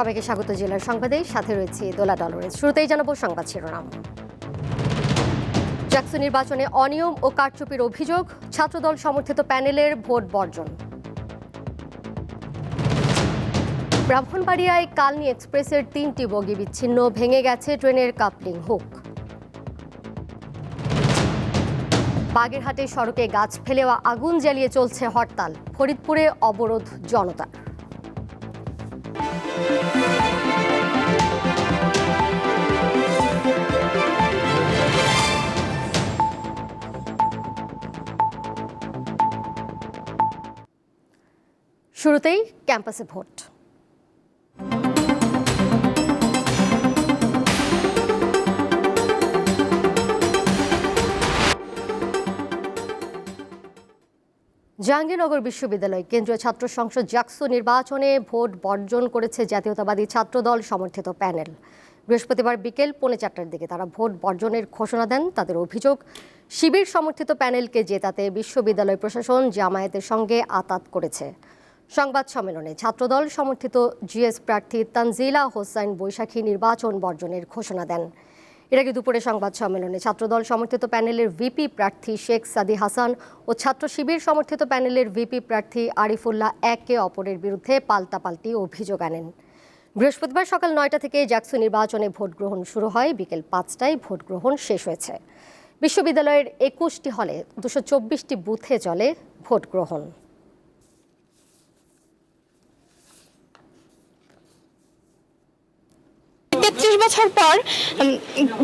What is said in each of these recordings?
সবাইকে স্বাগত জেলার সংবাদে। সাথে রয়েছে দোলা ডলরের শুরুতেই জানাব সংবাদ শিরোনাম। জ্যাকসন নির্বাচনে অনিয়ম ও কারচুপির অভিযোগ, ছাত্রদল সমর্থিত প্যানেলের ভোট বর্জন। ব্রাহ্মণবাড়িয়ায় কালনি এক্সপ্রেসের তিনটি বগি বিচ্ছিন্ন, ভেঙে গেছে ট্রেনের কাপলিং হুক। বাগেরহাটে সড়কে গাছ ফেলেওয়া আগুন জ্বালিয়ে চলছে হরতাল, ফরিদপুরে অবরোধ জনতার। শুরুতেই ক্যাম্পাসে ভোট। জাহাঙ্গীরনগর বিশ্ববিদ্যালয় কেন্দ্রীয় ছাত্র সংসদ জাকসু নির্বাচনে ভোট বর্জন করেছে জাতীয়তাবাদী ছাত্রদল সমর্থিত প্যানেল। বৃহস্পতিবার বিকেল পৌনে চারটার দিকে তারা ভোট বর্জনের ঘোষণা দেন, তাদের অভিযোগ, শিবির সমর্থিত প্যানেলকে জেতাতে বিশ্ববিদ্যালয় প্রশাসন জামায়াতের সঙ্গে আতাত করেছে। সংবাদ সম্মেলনে ছাত্রদল সমর্থিত জিএস প্রার্থী তানজিলা হোসাইন বৈশাখী নির্বাচন বর্জনের ঘোষণা দেন। এর আগে দুপুরে সংবাদ সম্মেলনে ছাত্রদল সমর্থিত প্যানেলের ভিপি প্রার্থী শেখ সাদি হাসান ও ছাত্র শিবির সমর্থিত প্যানেলের ভিপি প্রার্থী আরিফুল্লাহ একে অপরের বিরুদ্ধে পাল্টাপাল্টি অভিযোগ আনেন। বৃহস্পতিবার সকাল নয়টা থেকে জ্যাকসু নির্বাচনে ভোট গ্রহণ শুরু হয়, বিকেল পাঁচটায় ভোট গ্রহণ শেষ হয়েছে। বিশ্ববিদ্যালয়ের একুশটি হলে দুশো চব্বিশটি বুথে চলে ভোট গ্রহণ। তেত্রিশ বছর পর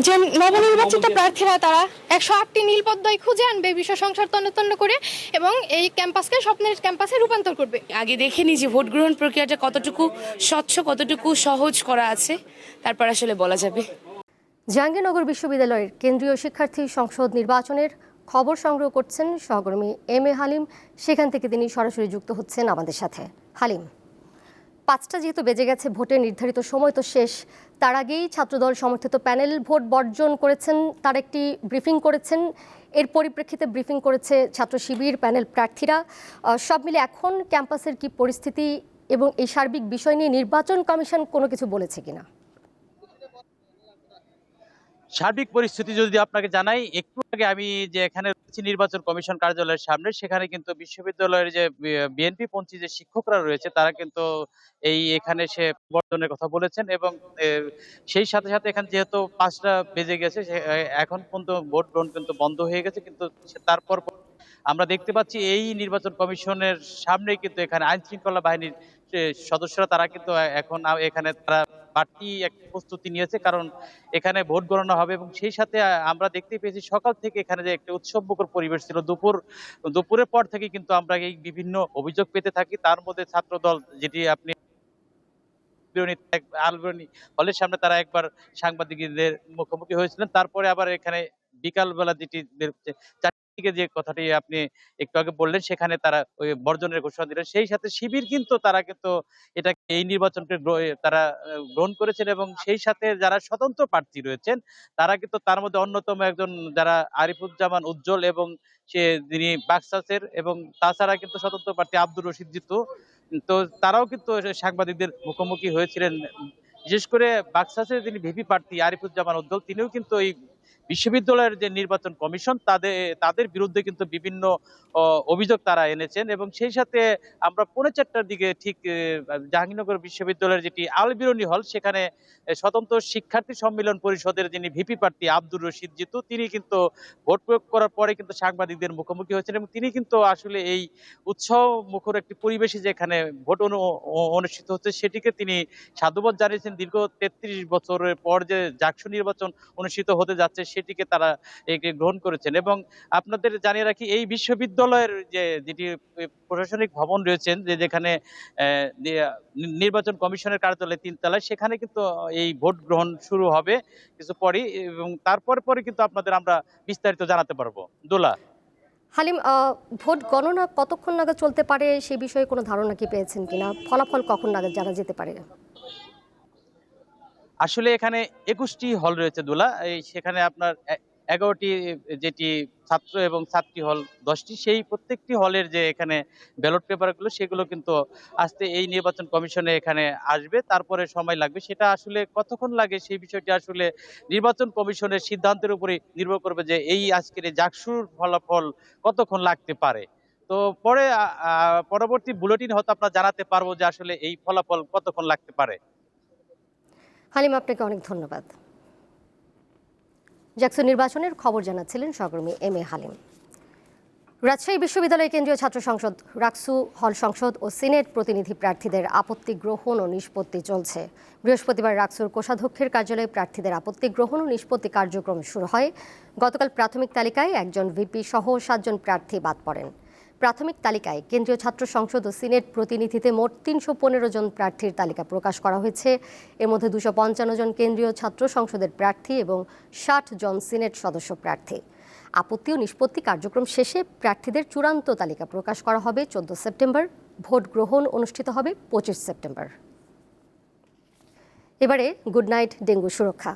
যে নবনির্বাচিত প্রার্থীরা তারা একশো আটটি নীলপদ্মায় খুঁজে আনবে বিশ্ব সংসার তন্ন তন্ন করে এবং এই ক্যাম্পাসকে স্বপ্নের ক্যাম্পাসে রূপান্তর করবে। আগে দেখে নিই যে ভোট গ্রহণ প্রক্রিয়াটা কতটুকু স্বচ্ছ কতটুকু সহজ করা আছে তারপর আসলে বলা যাবে। জাহাঙ্গীরনগর বিশ্ববিদ্যালয়ের কেন্দ্রীয় শিক্ষার্থী সংসদ নির্বাচনের খবর সংগ্রহ করছেন সহকর্মী এম এ হালিম। সেখান থেকে তিনি সরাসরি যুক্ত হচ্ছেন আমাদের সাথে। হালিম পাঁচটা যেহেতু বেজে গেছে ভোটের নির্ধারিত সময় তো শেষ তার আগেই ছাত্রদল সমর্থিত প্যানেল ভোট বর্জন করেছেন, তার একটি ব্রিফিং করেছেন। এর পরিপ্রেক্ষিতে ব্রিফিং করেছে ছাত্র শিবির প্যানেল প্রার্থীরা। সব মিলে এখন ক্যাম্পাসের কি পরিস্থিতি এবং এই সার্বিক বিষয় নিয়ে নির্বাচন কমিশন কোনো কিছু বলেছে কিনা? সার্বিক পরিস্থিতি যদি আপনাকে জানাই, একটু আগে আমি যে এখানে রয়েছি নির্বাচন কমিশন কার্যালয়ের সামনে। সেখানে কিন্তু বিশ্ববিদ্যালয়ের যে বিএনপি পন্থী যে শিক্ষকরা রয়েছে, তারা কিন্তু এই এখানে সে বর্জনের কথা বলেছেন এবং সেই সাথে সাথে এখানে যেহেতু পাঁচটা বেজে গেছে এখন পর্যন্ত ভোট গ্রহণ কিন্তু বন্ধ হয়ে গেছে। কিন্তু তারপর আমরা দেখতে পাচ্ছি এই নির্বাচন কমিশনের সামনে কিন্তু এখানে আইন শৃঙ্খলা বাহিনীর সদস্যরা তারা কিন্তু এখন এখানে তারা বাড়তি একটা প্রস্তুতি নিয়েছে, কারণ এখানে ভোট গণনা হবে এবং সেই সাথে আমরা দেখতে পেয়েছি সকাল থেকে এখানে যে একটা উৎসবমুখর পরিবেশ ছিল। দুপুর, দুপুরের পর থেকে কিন্তু আমরা এই বিভিন্ন অভিযোগ পেতে থাকি। তার মধ্যে ছাত্রদল যেটি আপনি আলবেরনি হলের সামনে তারা একবার সাংবাদিকদের মুখোমুখি হয়েছিলেন। তারপরে আবার এখানে বিকালবেলা যেটি দিকে যে কথাটি আপনি একটু আগে বললেন, সেখানে তারা ওই বর্জনের ঘোষণা দিলেন, সেই সাথে শিবির কিন্তু তারা কিন্তু এটা এই নির্বাচনকে তারা গ্রহণ করেছেন এবং সেই সাথে যারা স্বতন্ত্র প্রার্থী রয়েছেন, তারা কিন্তু তার মধ্যে অন্যতম একজন যারা আরিফুজ্জামান উজ্জ্বল এবং সে যিনি বাক্সাসের এবং তাছাড়া কিন্তু স্বতন্ত্র প্রার্থী আব্দুর রশিদ জিতু, তো তারাও কিন্তু সাংবাদিকদের মুখোমুখি হয়েছিলেন। বিশেষ করে বাক্সাসের যিনি ভিপি প্রার্থী আরিফুজ্জামান উজ্জ্বল, তিনিও কিন্তু এই বিশ্ববিদ্যালয়ের যে নির্বাচন কমিশন তাদের তাদের বিরুদ্ধে কিন্তু বিভিন্ন অভিযোগ তারা এনেছেন এবং সেই সাথে আমরা পৌনে চারটার দিকে ঠিক জাহাঙ্গীরনগর বিশ্ববিদ্যালয়ের যেটি আলবিরনি হল, সেখানে স্বতন্ত্র শিক্ষার্থী সম্মেলন পরিষদের যিনি ভিপি প্রার্থী আব্দুর রশিদ জিতু, তিনি কিন্তু ভোট প্রয়োগ করার পরে কিন্তু সাংবাদিকদের মুখোমুখি হয়েছেন এবং তিনি কিন্তু আসলে এই উৎসব মুখর একটি পরিবেশে যেখানে ভোট অনু- অনুষ্ঠিত হচ্ছে, সেটিকে তিনি সাধুবাদ জানিয়েছেন। দীর্ঘ তেত্রিশ বছরের পর যে জাকসু নির্বাচন অনুষ্ঠিত হতে যাচ্ছে সেটিকে তারা গ্রহণ করেছেন। এবং আপনাদের জানিয়ে রাখি, এই বিশ্ববিদ্যালয়ের যে যেটি প্রশাসনিক ভবন রয়েছেন যে যেখানে নির্বাচন কমিশনের কার্যালয় তিনতলায়, সেখানে কিন্তু এই ভোট গ্রহণ শুরু হবে কিছু পরেই এবং তারপর পরে কিন্তু আপনাদের আমরা বিস্তারিত জানাতে পারব। দোলা। হালিম ভোট গণনা কতক্ষণ নাগাদ চলতে পারে? সে বিষয়ে কোনো ধারণা কি পেয়েছেন কিনা? ফলাফল কখন নাগাদ জানা যেতে পারে? আসলে এখানে একুশটি হল রয়েছে দোলা। সেখানে আপনার এগারোটি যেটি ছাত্র এবং ছাত্রী হল, দশটি। সেই প্রত্যেকটি হলের যে এখানে ব্যালট পেপারগুলো, সেগুলো কিন্তু আসতে এই নির্বাচন কমিশনে এখানে আসবে। তারপরে সময় লাগবে। সেটা আসলে কতক্ষণ লাগে সেই বিষয়টি আসলে নির্বাচন কমিশনের সিদ্ধান্তের উপরে নির্ভর করবে যে এই আজকের জাকসুর ফলাফল কতক্ষণ লাগতে পারে। তো পরে পরবর্তী বুলেটিন হয়তো আপনার জানাতে পারব যে আসলে এই ফলাফল কতক্ষণ লাগতে পারে। হালিম, আপনাকে অনেক ধন্যবাদ। জ্যাকসন নির্বাচনের খবর জানাচ্ছিলেন সহকর্মী এম এ হালিম। রাজশাহী বিশ্ববিদ্যালয় কেন্দ্রীয় ছাত্র সংসদ, রাকসু হল সংসদ ও সিনেট প্রতিনিধি প্রার্থীদের আপত্তি গ্রহণ ও নিষ্পত্তি চলছে। বৃহস্পতিবার রাকসুর কোষাধ্যক্ষের কার্যালয়ে প্রার্থীদের আপত্তি গ্রহণ ও নিষ্পত্তি কার্যক্রম শুরু হয়। গতকাল প্রাথমিক তালিকায় একজন ভিপি সহ সাতজন প্রার্থী বাদ পড়েন। প্রাথমিক তালিকায় কেন্দ্রীয় ছাত্র সংসদ ও সিনেট প্রতিনিধিতে মোট তিনশো পনেরো জন প্রার্থীর তালিকা প্রকাশ করা হয়েছে। এর মধ্যে দুশো পঞ্চান্ন জন কেন্দ্রীয় ছাত্র সংসদের প্রার্থী এবং ষাট জন সিনেট সদস্য প্রার্থী। আপত্তি ও নিষ্পত্তি কার্যক্রম শেষে প্রার্থীদের চূড়ান্ত তালিকা প্রকাশ করা হবে। চোদ্দ সেপ্টেম্বর ভোট গ্রহণ অনুষ্ঠিত হবে পঁচিশ সেপ্টেম্বর। এবারে গুড নাইট ডেঙ্গু সুরক্ষা।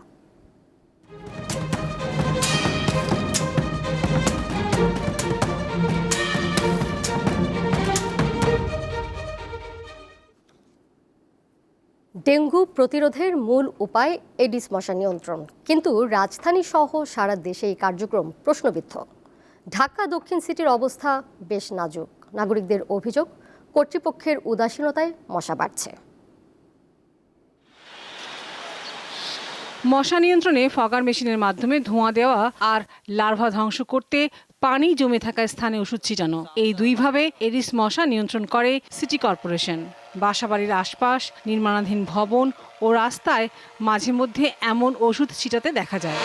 ডেঙ্গু প্রতিরোধের মূল উপায় এডিস মশা নিয়ন্ত্রণ। কিন্তু রাজধানী সহ সারা দেশে এই কার্যক্রম প্রশ্নবিদ্ধ। ঢাকা, দক্ষিণ সিটির অবস্থা বেশ নাজুক। নাগরিকদের অভিযোগ, কর্তৃপক্ষের উদাসীনতায় মশা বাড়ছে। মশা নিয়ন্ত্রণে ফগার মেশিনের মাধ্যমে ধোঁয়া দেওয়া আর লার্ভা ধ্বংস করতে পানি জমে থাকা স্থানে ওষুধ ছিটানো। এই দুইভাবে এডিস মশা নিয়ন্ত্রণ করে সিটি কর্পোরেশন। বাসাবাড়ির আশপাশ নির্মাণাধীন ভবন ও রাস্তায় মাঝে মধ্যে এমন ওষুধ ছিটাতে দেখা যায়।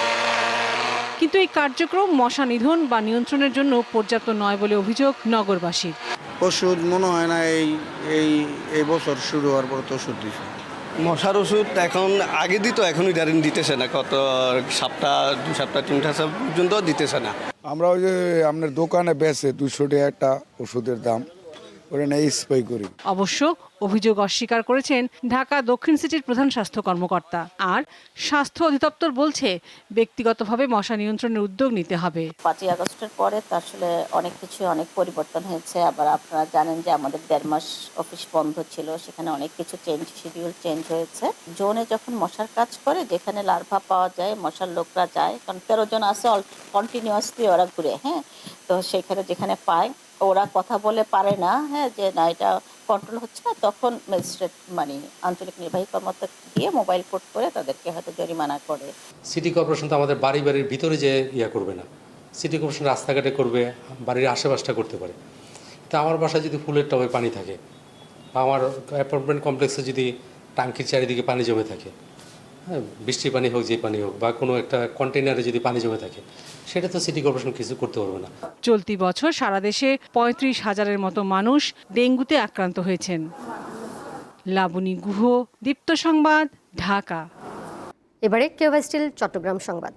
কিন্তু এই কার্যক্রম মশা নিধন বা নিয়ন্ত্রণের জন্য পর্যাপ্ত নয় বলে অভিযোগ নগরবাসীর। ওষুধ মনে হয় না এই এই এই বছর শুরু হওয়ার পর তো ওষুধ দিছে। মশার ওষুধ এখন আগে দিত এখন ইদারিং দিতেছে না। কত সপ্তাহ দু সপ্তাহ তিন সপ্তাহ পর্যন্ত দিতেছে না। আমরা ওই যে আপনার দোকানে বেচে দুশো টাকা একটা ওষুধের দাম। করি। অবশ্য অভিযোগ অস্বীকার করেছেন ঢাকা দক্ষিণ সিটির প্রধান স্বাস্থ্য কর্মকর্তা। আর স্বাস্থ্য অধিদপ্তর বলছে ব্যক্তিগতভাবে মশা নিয়ন্ত্রণের উদ্যোগ নিতে হবে। পাঁচই আগস্টের পরে তো আসলে অনেক কিছু অনেক পরিবর্তন হয়েছে। আবার আপনারা জানেন যে আমাদের দেড় মাস অফিস বন্ধ ছিল সেখানে অনেক কিছু চেঞ্জ শিডিউল চেঞ্জ হয়েছে। জোনে যখন মশার কাজ করে যেখানে লার্ভা পাওয়া যায় মশার লোকরা যায় কারণ তেরো জন আছে কন্টিনিউয়াসলি ওরা ঘুরে হ্যাঁ? তো সেখানে যেখানে পায় ওরা কথা বলে পারে না হ্যাঁ যে না, এটা কন্ট্রোল হচ্ছে না, তখন ম্যাজিস্ট্রেট মানে আঞ্চলিক নির্বাহী কর্মকর্তা গিয়ে মোবাইল কোর্ট করে তাদেরকে হয়তো জরিমানা করে। সিটি কর্পোরেশন তো আমাদের বাড়ি বাড়ির ভিতরে যে ইয়া করবে না সিটি কর্পোরেশন রাস্তাঘাটে করবে, বাড়ির আশেপাশটা করতে পারে। তা আমার বাসায় যদি ফুলের টবে পানি থাকে আমার অ্যাপার্টমেন্ট কমপ্লেক্সে যদি টাঙ্কির চারিদিকে পানি জমে থাকে হ্যাঁ বৃষ্টির পানি হোক, যে পানি হোক, বা কোনো একটা কন্টেনারে যদি পানি জমে থাকে সেটা তো সিটি কর্পোরেশন কিছু করতে পারবে না। চলতি বছর সারা দেশে পঁয়ত্রিশ হাজারের মতো মানুষ ডেঙ্গুতে আক্রান্ত হয়েছেন। লাবণী গুহ দীপ্ত সংবাদ ঢাকা। এবারে কেওয়াই স্টিল চট্টগ্রাম সংবাদ।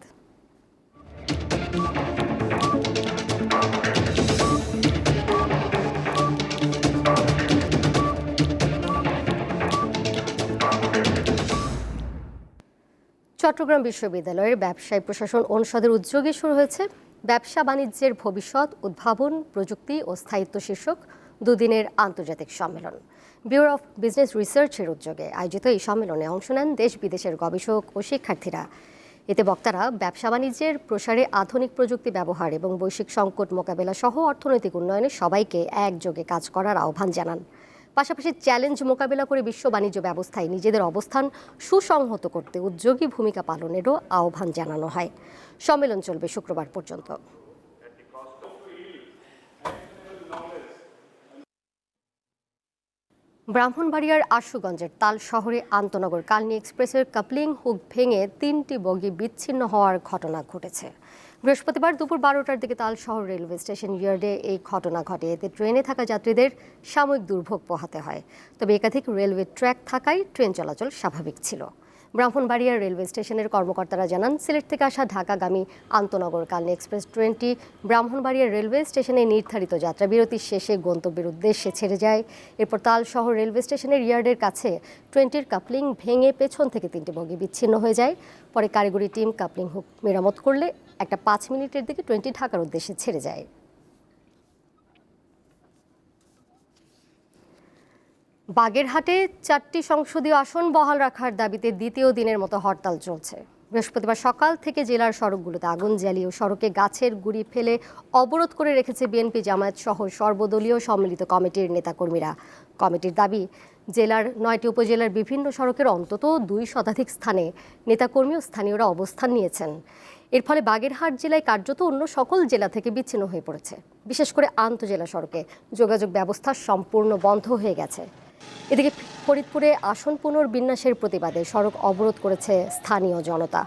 চট্টগ্রাম বিশ্ববিদ্যালয়ের ব্যবসায় প্রশাসন অনুষদের উদ্যোগে শুরু হয়েছে ব্যবসা বাণিজ্যের ভবিষ্যৎ, উদ্ভাবন, প্রযুক্তি ও স্থায়িত্ব শীর্ষক দুদিনের আন্তর্জাতিক সম্মেলন। ব্যুরো অফ বিজনেস রিসার্চের উদ্যোগে আয়োজিত এই সম্মেলনে অংশ নেন দেশ বিদেশের গবেষক ও শিক্ষার্থীরা। এতে বক্তারা ব্যবসা বাণিজ্যের প্রসারে আধুনিক প্রযুক্তি ব্যবহার এবং বৈশ্বিক সংকট মোকাবেলা সহ অর্থনৈতিক উন্নয়নে সবাইকে একযোগে কাজ করার আহ্বান জানান। পাশাপাশি চ্যালেঞ্জ মোকাবেলা করে বিশ্ব বাণিজ্য ব্যবস্থায় নিজেদের অবস্থান সুসংহত করতে উদ্যোগী ভূমিকা পালনেরও আহ্বান জানানো হয়। সম্মেলন চলবে শুক্রবার পর্যন্ত। ব্রাহ্মণবাড়িয়ার আশুগঞ্জের তাল শহরে আন্তনগর কালনী এক্সপ্রেসের কাপলিং হুক ভেঙে তিনটি বগি বিচ্ছিন্ন হওয়ার ঘটনা ঘটেছে। বৃহস্পতিবার দুপুর বারোটার দিকে তাল শহর রেলওয়ে স্টেশন ইয়ার্ডে এই ঘটনা ঘটে। এতে ট্রেনে থাকা যাত্রীদের সাময়িক দুর্ভোগ পোহাতে হয়। তবে একাধিক রেলওয়ে ট্র্যাক থাকায় ট্রেন চলাচল স্বাভাবিক ছিল। ব্রাহ্মণবাড়িয়া রেলওয়ে স্টেশনের কর্মকর্তারা জানান, সিলেট থেকে আসা ঢাকাগামী আন্তনগর কালনী এক্সপ্রেস ট্রেনটি ব্রাহ্মণবাড়িয়া রেলওয়ে স্টেশনে নির্ধারিত যাত্রাবিরতির শেষে গন্তব্যের উদ্দেশ্যে ছেড়ে যায়। এরপর তাল শহর রেলওয়ে স্টেশনের ইয়ার্ডের কাছে ট্রেনটির কাপলিং ভেঙে পেছন থেকে তিনটি বগি বিচ্ছিন্ন হয়ে যায়। পরে কারিগরি টিম কাপলিং হুক মেরামত করলে একটা পাঁচ মিনিটের দিকে টোয়েন্টি ঢাকার উদ্দেশ্যে ছেড়ে যায়। বাগেরহাটে চারটি সংসদীয় আসন বহাল রাখার দাবিতে দ্বিতীয় দিনের মতো হরতাল চলছে। বৃহস্পতিবার সকাল থেকে জেলার সড়কগুলোতে আগুন জ্বালিয়ে ও সড়কে গাছের গুড়ি ফেলে অবরোধ করে রেখেছে বিএনপি জামায়াত সহ সর্বদলীয় সম্মিলিত কমিটির নেতাকর্মীরা। কমিটির দাবি, জেলার নয়টি উপজেলার বিভিন্ন সড়কের অন্তত দুই শতাধিক স্থানে নেতাকর্মী ও স্থানীয়রা অবস্থান নিয়েছেন। এর ফলে বাগেরহাট জেলায় কার্যত অন্য সকল জেলা থেকে বিচ্ছিন্ন হয়ে পড়েছে। বিশেষ করে আন্তজেলা সড়কে যোগাযোগ ব্যবস্থা সম্পূর্ণ বন্ধ হয়ে গেছে। এদিকে ফরিদপুরে আসন পুনর্বিন্যাসের প্রতিবাদে সড়ক অবরোধ করেছে স্থানীয় জনতা।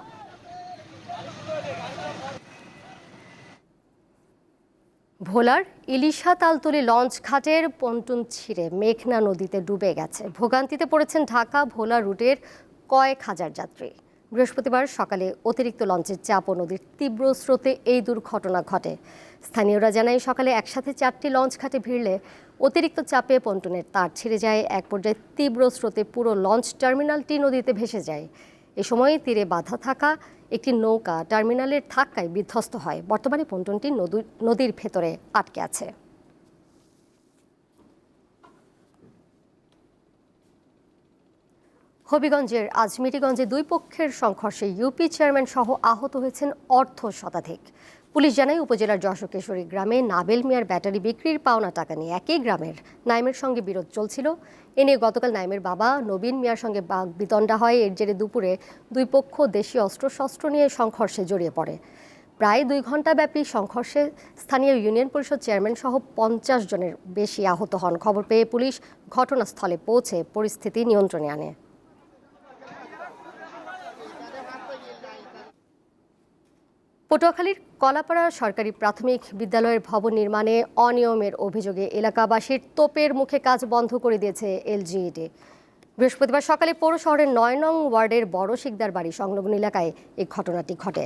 ভোলার ইলিশা তালতলি লঞ্চ ঘাটের পন্টুন ছিঁড়ে মেঘনা নদীতে ডুবে গেছে। ভোগান্তিতে পড়েছেন ঢাকা ভোলা রুটের কয়েক হাজার যাত্রী। বৃহস্পতিবার সকালে অতিরিক্ত লঞ্চের চাপ ও নদীর তীব্র স্রোতে এই দুর্ঘটনা ঘটে। স্থানীয়রা জানায়, সকালে একসাথে চারটি লঞ্চ ঘাটে ভিড়লে অতিরিক্ত চাপে পন্টনের তার ছিঁড়ে যায়। এক পর্যায়ে তীব্র স্রোতে পুরো লঞ্চ টার্মিনালটি নদীতে ভেসে যায়। এ সময় তীরে বাধা থাকা, একটি নৌকা টার্মিনালের ধাক্কায় বিধ্বস্ত হয়। বর্তমানে পন্টনটি নদী- নদীর ভেতরে আটকে আছে। হবিগঞ্জের আজমিরিগঞ্জে দুই পক্ষের সংঘর্ষে ইউপি চেয়ারম্যান সহ আহত হয়েছেন অর্ধ শতাধিক। পুলিশ জানায়, উপজেলার যশোকেশ্বরী গ্রামে নাবেল মিয়ার ব্যাটারি বিক্রির পাওনা টাকা নিয়ে একই গ্রামের নাইমের সঙ্গে বিরোধ চলছিল। এ নিয়ে গতকাল নাইমের বাবা নবীন মিয়ার সঙ্গে বাঘ বিতণ্ডা হয়। এর জেরে দুপুরে দুই পক্ষ দেশীয় অস্ত্রশস্ত্র নিয়ে সংঘর্ষে জড়িয়ে পড়ে। প্রায় দুই ঘণ্টাব্যাপী সংঘর্ষে স্থানীয় ইউনিয়ন পরিষদ চেয়ারম্যান সহ পঞ্চাশ জনের বেশি আহত হন। খবর পেয়ে পুলিশ ঘটনাস্থলে পৌঁছে পরিস্থিতি নিয়ন্ত্রণে আনে। পটুয়াখালীর কলাপাড়া সরকারি প্রাথমিক বিদ্যালয়ের ভবন নির্মাণে অনিয়মের অভিযোগে এলাকাবাসীর তোপের মুখে কাজ বন্ধ করে দিয়েছে এলজিইডি বৃহস্পতিবার সকালে পৌর শহরের নয় নং ওয়ার্ডের বড় শিকদার বাড়ি সংলগ্ন এলাকায় এই ঘটনাটি ঘটে।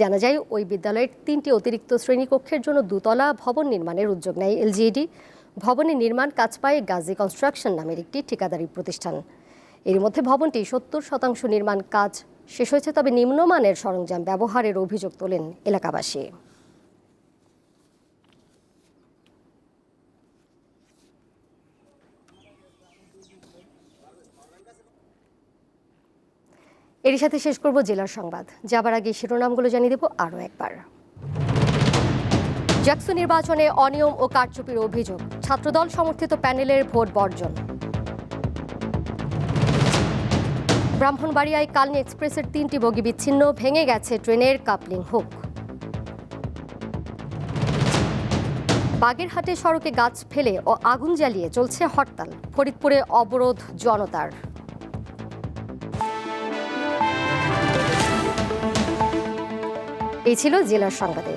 জানা যায়, ওই বিদ্যালয়ের তিনটি অতিরিক্ত শ্রেণীকক্ষের জন্য দুতলা ভবন নির্মাণের উদ্যোগ নেয় এলজিইডি ভবনের নির্মাণ কাজ পায় গাজী কনস্ট্রাকশন নামের একটি ঠিকাদারি প্রতিষ্ঠান। এর মধ্যে ভবনটি সত্তর শতাংশ নির্মাণ কাজ শেষ হয়েছে তবে নিম্নমানের সরঞ্জাম ব্যবহারের অভিযোগ তোলেন এলাকাবাসী। এরই সাথে শেষ করব জেলার সংবাদ। যাবার আগে শিরোনামগুলো জানিয়ে দেব আরও একবার। জ্যাকসু নির্বাচনে অনিয়ম ও কারচুপির অভিযোগ। ছাত্রদল সমর্থিত প্যানেলের ভোট বর্জন। ব্রাহ্মণবাড়িয়ায় কালনী এক্সপ্রেসের তিনটি বগি বিচ্ছিন্ন, ভেঙে গেছে ট্রেনের কাপলিং হুক। বাগেরহাটে সড়কে গাছ ফেলে ও আগুন জ্বালিয়ে চলছে হরতাল, ফরিদপুরে অবরোধ জনতার। এই ছিল জেলার সংবাদে।